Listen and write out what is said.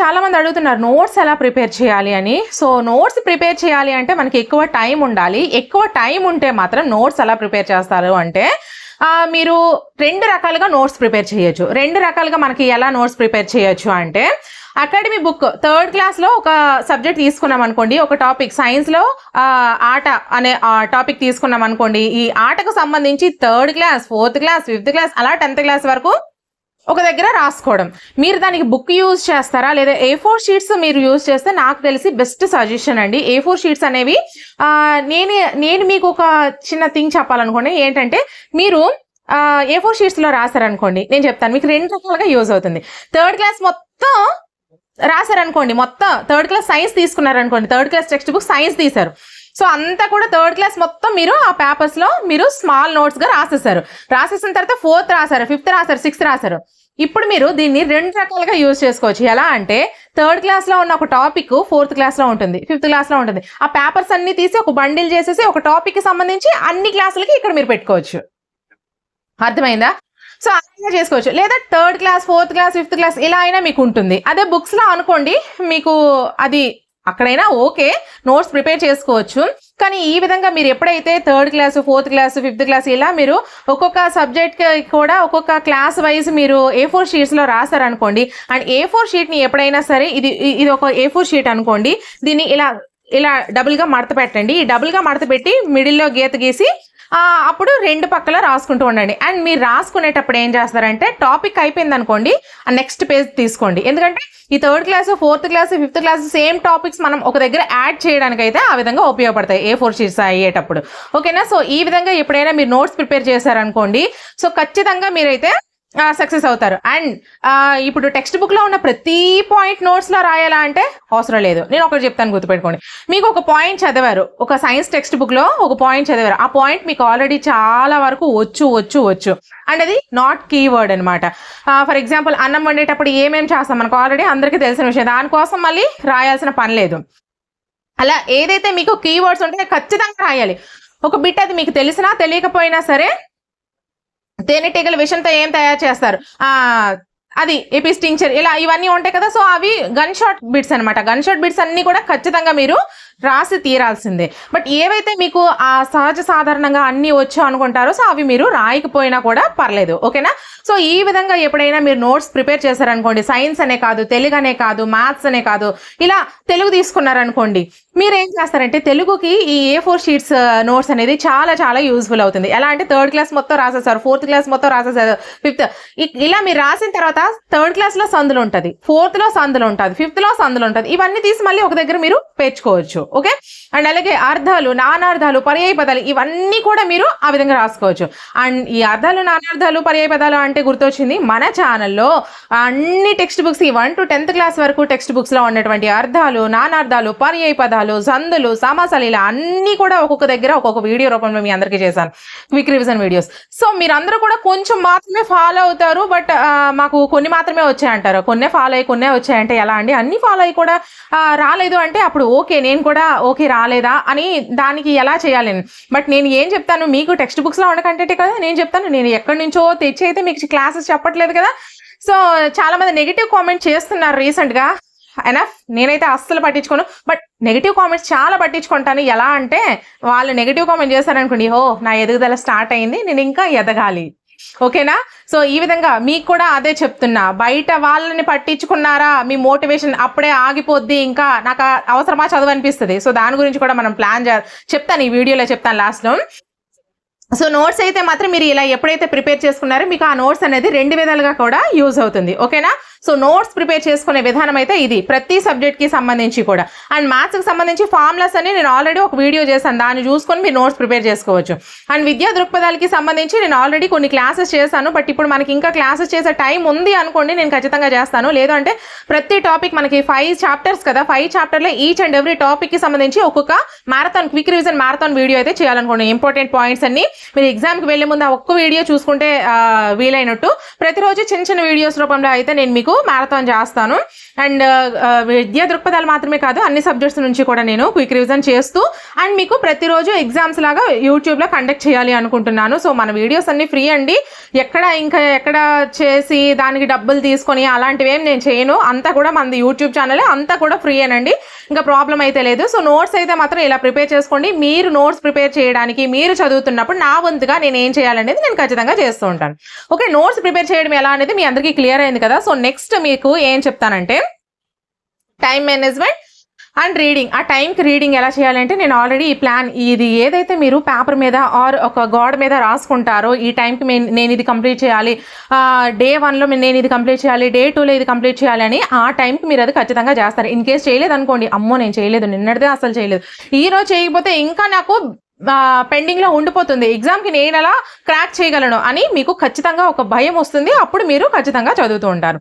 చాలా మంది అడుగుతున్నారు నోట్స్ ఎలా ప్రిపేర్ చేయాలి? అని. సో నోట్స్ ప్రిపేర్ చేయాలి అంటే మనకి ఎక్కువ టైం ఉండాలి. ఎక్కువ టైం ఉంటే మాత్రం నోట్స్ ఎలా ప్రిపేర్ చేస్తారు అంటే మీరు రెండు రకాలుగా నోట్స్ ప్రిపేర్ చేయొచ్చు. రెండు రకాలుగా మనకి ఎలా నోట్స్ ప్రిపేర్ చేయొచ్చు అంటే అకాడమీ బుక్ థర్డ్ క్లాస్లో ఒక సబ్జెక్ట్ తీసుకున్నాం అనుకోండి ఒక టాపిక్ సైన్స్లో ఆట అనే టాపిక్ తీసుకున్నాం అనుకోండి ఈ ఆటకు సంబంధించి third class fourth class fifth class అలా టెన్త్ క్లాస్ వరకు ఒక దగ్గర రాసుకోవడం. మీరు దానికి బుక్ యూజ్ చేస్తారా? లేదా ఏ ఫోర్ షీట్స్ మీరు యూజ్ చేస్తే నాకు తెలిసి బెస్ట్ సజెషన్ అండి. ఏ ఫోర్ షీట్స్ అనేవి నేను నేను మీకు ఒక చిన్న థింగ్ చెప్పాలనుకోండి. ఏంటంటే మీరు ఏ ఫోర్ షీట్స్లో రాశారనుకోండి. నేను చెప్తాను మీకు రెండు రకాలుగా యూజ్ అవుతుంది. థర్డ్ క్లాస్ మొత్తం రాశారనుకోండి మొత్తం. Third class science తీసుకున్నారనుకోండి third class text book science తీశారు. సో అంతా కూడా థర్డ్ క్లాస్ మొత్తం మీరు ఆ పేపర్స్లో మీరు స్మాల్ నోట్స్గా రాసేసారు రాసేసిన తర్వాత ఫోర్త్ రాశారు ఫిఫ్త్ రాశారు సిక్స్త్ రాశారు. ఇప్పుడు మీరు దీన్ని రెండు రకాలుగా యూజ్ చేసుకోవచ్చు. ఎలా అంటే థర్డ్ క్లాస్లో ఉన్న ఒక టాపిక్ ఫోర్త్ క్లాస్లో ఉంటుంది ఫిఫ్త్ క్లాస్లో ఉంటుంది. ఆ పేపర్స్ అన్ని తీసి ఒక బండిల్ చేసేసి ఒక టాపిక్కి సంబంధించి అన్ని క్లాసులకి ఇక్కడ మీరు పెట్టుకోవచ్చు. అర్థమైందా? సో అలాగే చేసుకోవచ్చు. లేదా third class fourth class fifth class ఇలా అయినా మీకు ఉంటుంది. అదే బుక్స్లో అనుకోండి మీకు అది అక్కడైనా ఓకే నోట్స్ ప్రిపేర్ చేసుకోవచ్చు. కానీ ఈ విధంగా మీరు ఎప్పుడైతే third class fourth class fifth class ఇలా మీరు ఒక్కొక్క సబ్జెక్ట్ కూడా ఒక్కొక్క క్లాస్ వైజ్ మీరు ఏ ఫోర్ షీట్స్లో రాశారనుకోండి అండ్ ఏ ఫోర్ షీట్ని ఎప్పుడైనా సరే ఇది ఇది ఒక ఏ ఫోర్ షీట్ అనుకోండి దీన్ని ఇలా ఇలా డబుల్గా మడత పెట్టండి. ఈ డబుల్గా మడత పెట్టి మిడిల్లో గీత గీసి అప్పుడు రెండు పక్కల రాసుకుంటూ ఉండండి. అండ్ మీరు రాసుకునేటప్పుడు ఏం చేస్తారంటే టాపిక్ అయిపోయింది అనుకోండి ఆ నెక్స్ట్ పేజ్ తీసుకోండి. ఎందుకంటే ఈ third class fourth class fifth class same topics మనం ఒక దగ్గర యాడ్ చేయడానికి అయితే ఆ విధంగా ఉపయోగపడతాయి ఏ ఫోర్ షీట్స్ అయ్యేటప్పుడు. ఓకేనా సో ఈ విధంగా ఎప్పుడైనా మీరు నోట్స్ ప్రిపేర్ చేశారనుకోండి సో ఖచ్చితంగా మీరైతే సక్సెస్ అవుతారు. అండ్ ఇప్పుడు టెక్స్ట్ బుక్లో ఉన్న ప్రతి పాయింట్ నోట్స్లో రాయాలా అంటే అవసరం లేదు. నేను ఒకటి చెప్తాను గుర్తుపెట్టుకోండి. మీకు ఒక పాయింట్ చదివారు. ఒక సైన్స్ టెక్స్ట్ బుక్లో ఒక పాయింట్ చదివారు. ఆ పాయింట్ మీకు ఆల్రెడీ చాలా వరకు వచ్చు వచ్చు వచ్చు. అండ్ అది నాట్ కీవర్డ్ అనమాట ఫర్ ఎగ్జాంపుల్ అన్నం వండేటప్పుడు ఏమేమి చేస్తాం? మనకు ఆల్రెడీ అందరికీ తెలిసిన విషయం. దానికోసం మళ్ళీ రాయాల్సిన పని లేదు. అలా ఏదైతే మీకు కీవర్డ్స్ ఉంటే ఖచ్చితంగా రాయాలి. ఒక బిట్ అది మీకు తెలిసినా తెలియకపోయినా సరే తేనెటీగల విషయంతో ఏం తయారు చేస్తారు? ఆ అది ఎపిస్టింక్చర్ ఇలా ఇవన్నీ ఉంటాయి కదా సో అవి గన్ షాట్ బిట్స్ అనమాట గన్ షాట్ బిట్స్ అన్ని కూడా ఖచ్చితంగా మీరు రాసి తీరాల్సిందే. బట్ ఏవైతే మీకు ఆ సహజ సాధారణంగా అన్నీ వచ్చో అనుకుంటారో సో అవి మీరు రాయకపోయినా కూడా పర్లేదు. ఓకేనా? సో ఈ విధంగా ఎప్పుడైనా మీరు నోట్స్ ప్రిపేర్ చేశారనుకోండి సైన్స్ అనే కాదు తెలుగు అనే కాదు మ్యాథ్స్ అనే కాదు ఇలా తెలుగు తీసుకున్నారనుకోండి మీరు ఏం చేస్తారంటే తెలుగుకి ఈ ఏ ఫోర్ షీట్స్ నోట్స్ అనేది చాలా చాలా యూస్ఫుల్ అవుతుంది. ఎలా అంటే థర్డ్ క్లాస్ మొత్తం రాసేసారు ఫోర్త్ క్లాస్ మొత్తం రాసేసారు ఫిఫ్త్ ఇలా మీరు రాసిన తర్వాత థర్డ్ క్లాస్లో సందులు ఉంటుంది. ఫోర్త్లో సందులు ఉంటుంది. ఫిఫ్త్లో సందులు ఉంటుంది. ఇవన్నీ తీసి మళ్ళీ ఒక దగ్గర మీరు పేర్చుకోవచ్చు. ఓకే అండ్ అలాగే అర్థాలు నానార్థాలు పర్యాయ పదాలు ఇవన్నీ కూడా మీరు ఆ విధంగా రాసుకోవచ్చు. అండ్ ఈ అర్థాలు నానార్థాలు పర్యాయ పదాలు అంటే గుర్తొచ్చింది మన ఛానల్లో అన్ని టెక్స్ట్ బుక్స్ ఈ వన్ టు టెన్త్ క్లాస్ వరకు టెక్స్ట్ బుక్స్లో ఉన్నటువంటి అర్థాలు నానార్థాలు పర్యాయ పదాలు సందులు సమాసాలు ఇలా అన్ని కూడా ఒక్కొక్క దగ్గర ఒక్కొక్క వీడియో రూపంలో మీ అందరికీ చేశాను. క్విక్ రివిజన్ వీడియోస్ సో మీరందరూ కూడా కొంచెం మాత్రమే ఫాలో అవుతారు బట్ మాకు కొన్ని మాత్రమే వచ్చాయంటారు. కొన్నే ఫాలో అయ్యి కొన్నే వచ్చాయంటే ఎలా అండి? అన్ని ఫాలో అయ్యి కూడా రాలేదు అంటే అప్పుడు ఓకే నేను కూడా ఓకే రాలేదా అని దానికి ఎలా చేయాలి? బట్ నేను ఏం చెప్తాను మీకు టెక్స్ట్ బుక్స్లో ఉన్న కంటెంటే కదా నేను చెప్తాను నేను ఎక్కడి నుంచో తెచ్చి అయితే మీకు క్లాసెస్ చెప్పట్లేదు కదా. సో చాలా మంది నెగిటివ్ కామెంట్ చేస్తున్నారు రీసెంట్గా ఎనఫ్ నేనైతే అస్సలు పట్టించుకోను. బట్ నెగిటివ్ కామెంట్స్ చాలా పట్టించుకుంటాను. ఎలా అంటే వాళ్ళు నెగిటివ్ కామెంట్ చేశారనుకోండి ఓ నా ఎదుగుదల స్టార్ట్ అయింది నేను ఇంకా ఎదగాలి. ఓకేనా? సో ఈ విధంగా మీకు కూడా అదే చెప్తున్నా. బయట వాళ్ళని పట్టించుకున్నారా? మీ మోటివేషన్ అప్పుడే ఆగిపోద్ది ఇంకా నాకు ఆ అవసరమా చదువు అనిపిస్తుంది. సో దాని గురించి కూడా మనం ప్లాన్ చే చెప్తాను ఈ వీడియోలో చెప్తాను లాస్ట్లో సో నోట్స్ అయితే మాత్రం మీరు ఇలా ఎప్పుడైతే ప్రిపేర్ చేసుకున్నారో మీకు ఆ నోట్స్ అనేది రెండు విధాలుగా కూడా యూజ్ అవుతుంది. ఓకేనా? సో నోట్స్ ప్రిపేర్ చేసుకునే విధానం అయితే ఇది. ప్రతి సబ్జెక్ట్కి సంబంధించి కూడా. అండ్ మ్యాథ్స్కి సంబంధించి ఫార్ములాస్ అని నేను ఆల్రెడీ ఒక వీడియో చేశాను. దాన్ని చూసుకొని మీరు నోట్స్ ప్రిపేర్ చేసుకోవచ్చు. అండ్ విద్యా దృక్పథాలకి సంబంధించి నేను ఆల్రెడీ కొన్ని క్లాసెస్ చేశాను. బట్ ఇప్పుడు మనకి ఇంకా క్లాసెస్ చేసే టైం ఉంది అనుకోండి నేను ఖచ్చితంగా చేస్తాను. లేదంటే ప్రతి టాపిక్ మనకి ఫైవ్ చాప్టర్స్ కదా. ఫైవ్ చాప్టర్లో ఈచ్ అండ్ ఎవ్రీ టాపిక్కి సంబంధించి ఒక్కొక్క marathon quick revision marathon video అయితే చేయాలనుకోండి. ఇంపార్టెంట్ పాయింట్స్ అన్ని మీరు ఎగ్జామ్కి వెళ్ళే ముందు ఆ ఒక్క వీడియో చూసుకుంటే వీలైనట్టు. ప్రతిరోజు చిన్న చిన్న వీడియోస్ రూపంలో అయితే నేను మీకు మీకు మ్యారథాన్ చేస్తాను. అండ్ uh, uh, విద్యా దృక్పథాలు మాత్రమే కాదు అన్ని సబ్జెక్ట్స్ నుంచి కూడా నేను క్విక్ రివిజన్ చేస్తూ అండ్ మీకు ప్రతిరోజు ఎగ్జామ్స్ లాగా యూట్యూబ్లో కండక్ట్ చేయాలి అనుకుంటున్నాను. సో మన వీడియోస్ అన్నీ ఫ్రీ అండి. ఎక్కడ ఇంకా ఎక్కడ చేసి దానికి డబ్బులు తీసుకొని అలాంటివి ఏం నేను చేయను. అంతా కూడా మనది యూట్యూబ్ ఛానల్ అంతా కూడా ఫ్రీ అనండి ఇంకా ప్రాబ్లం అయితే లేదు. సో నోట్స్ అయితే మాత్రం ఇలా ప్రిపేర్ చేసుకోండి. మీరు నోట్స్ ప్రిపేర్ చేయడానికి మీరు చదువుతున్నప్పుడు నా వంతుగా నేను ఏం చేయాలనేది నేను ఖచ్చితంగా చేస్తూ ఉంటాను. ఓకే నోట్స్ ప్రిపేర్ చేయడం ఎలా అనేది మీ అందరికీ క్లియర్ అయింది కదా. సో నెక్స్ట్ మీకు ఏం చెప్తానంటే టైం మేనేజ్మెంట్ అండ్ రీడింగ్ ఆ టైంకి రీడింగ్ ఎలా చేయాలంటే నేను ఆల్రెడీ ఈ ప్లాన్ ఇది ఏదైతే మీరు పేపర్ మీద ఆర్ ఒక గోడ మీద రాసుకుంటారో ఈ టైంకి నేను ఇది కంప్లీట్ చేయాలి. డే వన్లో నేను ఇది కంప్లీట్ చేయాలి. డే టూలో ఇది కంప్లీట్ చేయాలి అని ఆ టైంకి మీరు అది ఖచ్చితంగా చేస్తారు. ఇన్ కేస్ చేయలేదు అనుకోండి అమ్మో నేను చేయలేదు నిన్నటిదే అసలు చేయలేదు. ఈ రోజు చేయకపోతే ఇంకా నాకు పెండింగ్లో ఉండిపోతుంది. ఎగ్జామ్కి నేను ఎలా క్రాక్ చేయగలను అని మీకు ఖచ్చితంగా ఒక భయం వస్తుంది. అప్పుడు మీరు ఖచ్చితంగా చదువుతూ ఉంటారు.